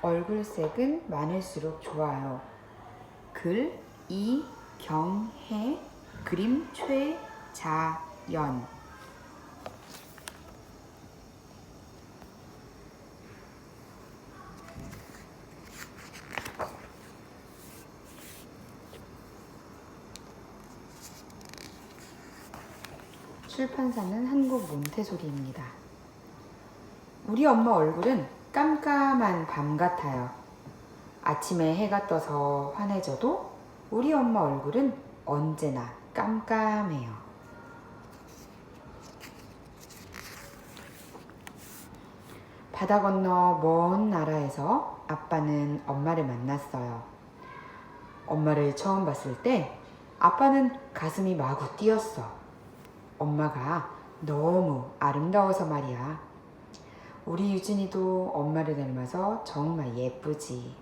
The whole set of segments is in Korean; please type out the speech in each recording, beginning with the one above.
얼굴색은 많을수록 좋아요. 글 이경혜 그림 최자연 출판사는 한국 몬테소리입니다. 우리 엄마 얼굴은 깜깜한 밤 같아요. 아침에 해가 떠서 환해져도 우리 엄마 얼굴은 언제나 깜깜해요. 바다 건너 먼 나라에서 아빠는 엄마를 만났어요. 엄마를 처음 봤을 때 아빠는 가슴이 마구 뛰었어. 엄마가 너무 아름다워서 말이야. 우리 유진이도 엄마를 닮아서 정말 예쁘지.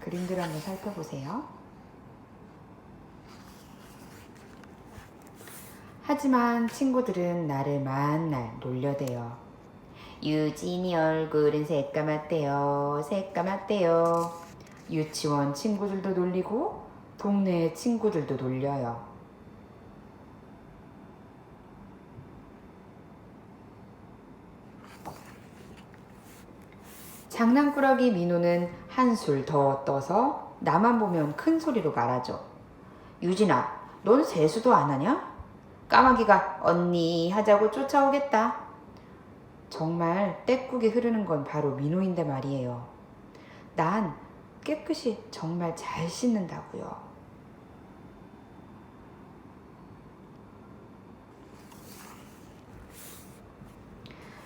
그림들 한번 살펴보세요. 하지만 친구들은 나를 만날 놀려대요. 유진이 얼굴은 새까맣대요. 새까맣대요. 유치원 친구들도 놀리고 동네 친구들도 놀려요. 장난꾸러기 민호는 한술 더 떠서 나만 보면 큰 소리로 말하죠. 유진아, 넌 세수도 안 하냐? 까마귀가 언니 하자고 쫓아오겠다. 정말 떼국이 흐르는 건 바로 민호인데 말이에요. 난 깨끗이 정말 잘 씻는다고요.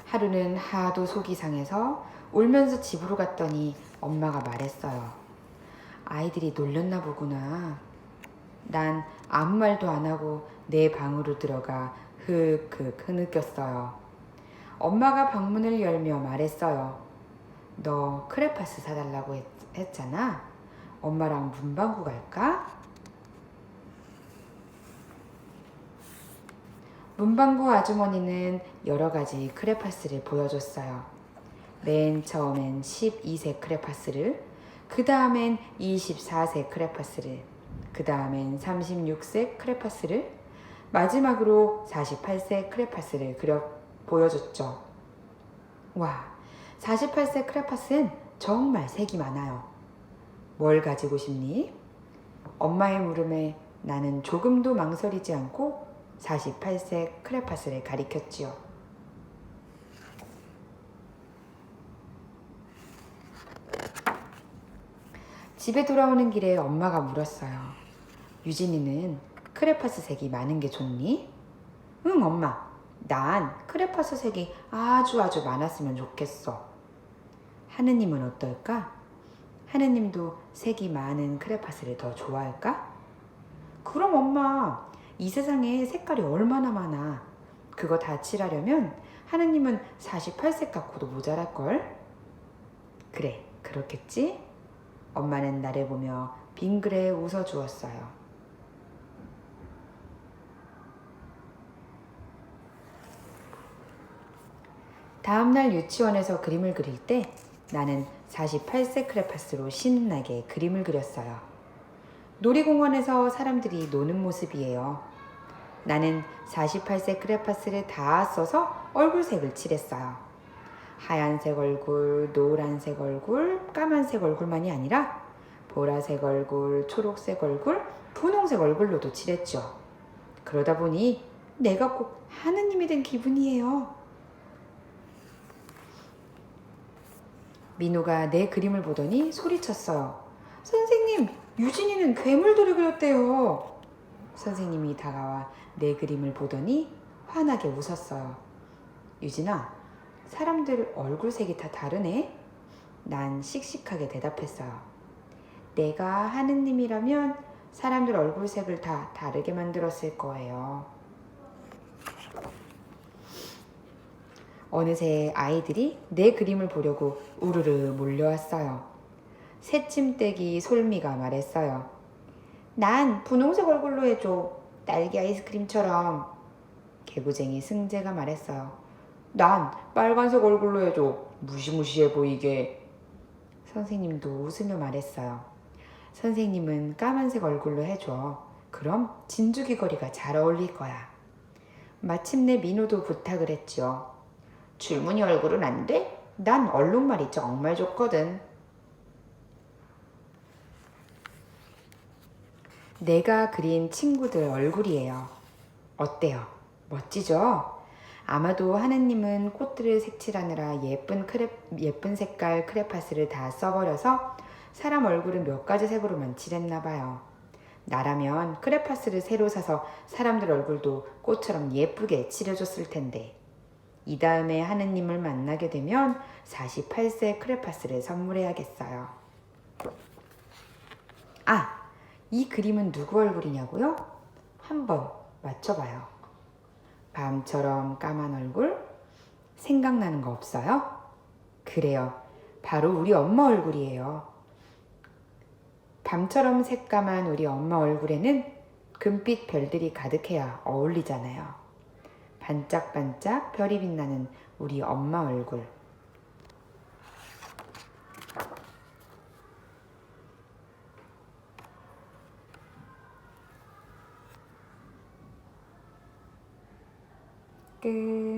하루는 하도 속이 상해서 울면서 집으로 갔더니 엄마가 말했어요. 아이들이 놀렸나 보구나. 난 아무 말도 안 하고 내 방으로 들어가 흑흑 흐느꼈어요. 엄마가 방문을 열며 말했어요. 너 크레파스 사달라고 했, 했잖아. 엄마랑 문방구 갈까? 문방구 아주머니는 여러 가지 크레파스를 보여줬어요. 맨 처음엔 12세 크레파스를, 그 다음엔 24세 크레파스를, 그 다음엔 36세 크레파스를, 마지막으로 48세 크레파스를 그려 보여줬죠. 와, 48세 크레파스는 정말 색이 많아요. 뭘 가지고 싶니? 엄마의 물음에 나는 조금도 망설이지 않고 48세 크레파스를 가리켰지요. 집에 돌아오는 길에 엄마가 물었어요. 유진이는 크레파스 색이 많은 게 좋니? 응, 엄마. 난 크레파스 색이 아주 아주 많았으면 좋겠어. 하느님은 어떨까? 하느님도 색이 많은 크레파스를 더 좋아할까? 그럼 엄마, 이 세상에 색깔이 얼마나 많아. 그거 다 칠하려면 하느님은 48색 갖고도 모자랄걸? 그래, 그렇겠지? 엄마는 나를 보며 빙그레 웃어 주었어요. 다음날 유치원에서 그림을 그릴 때 나는 48색 크레파스로 신나게 그림을 그렸어요. 놀이공원에서 사람들이 노는 모습이에요. 나는 48색 크레파스를 다 써서 얼굴색을 칠했어요. 하얀색 얼굴, 노란색 얼굴, 까만색 얼굴만이 아니라 보라색 얼굴, 초록색 얼굴, 분홍색 얼굴로도 칠했죠. 그러다 보니 내가 꼭 하느님이 된 기분이에요. 민호가 내 그림을 보더니 소리쳤어요. 선생님, 유진이는 괴물들을 그렸대요. 선생님이 다가와 내 그림을 보더니 환하게 웃었어요. 유진아, 사람들 얼굴색이 다 다르네? 난 씩씩하게 대답했어요. 내가 하느님이라면 사람들 얼굴색을 다 다르게 만들었을 거예요. 어느새 아이들이 내 그림을 보려고 우르르 몰려왔어요. 새침대기 솔미가 말했어요. 난 분홍색 얼굴로 해줘. 딸기 아이스크림처럼. 개구쟁이 승재가 말했어요. 난 빨간색 얼굴로 해줘. 무시무시해 보이게. 선생님도 웃으며 말했어요. 선생님은 까만색 얼굴로 해줘. 그럼 진주귀 거리가 잘 어울릴 거야. 마침내 민호도 부탁을 했죠. 줄무늬 얼굴은 안 돼? 난 얼룩말이 정말 좋거든. 내가 그린 친구들 얼굴이에요. 어때요? 멋지죠? 아마도 하느님은 꽃들을 색칠하느라 예쁜 크레, 예쁜 색깔 크레파스를 다 써버려서 사람 얼굴은 몇 가지 색으로만 칠했나 봐요. 나라면 크레파스를 새로 사서 사람들 얼굴도 꽃처럼 예쁘게 칠해줬을 텐데. 이 다음에 하느님을 만나게 되면 48세 크레파스를 선물해야겠어요. 아, 이 그림은 누구 얼굴이냐고요? 한번 맞춰봐요. 밤처럼 까만 얼굴? 생각나는 거 없어요? 그래요. 바로 우리 엄마 얼굴이에요. 밤처럼 새까만 우리 엄마 얼굴에는 금빛 별들이 가득해야 어울리잖아요. 반짝반짝 별이 빛나는 우리 엄마 얼굴. 끝.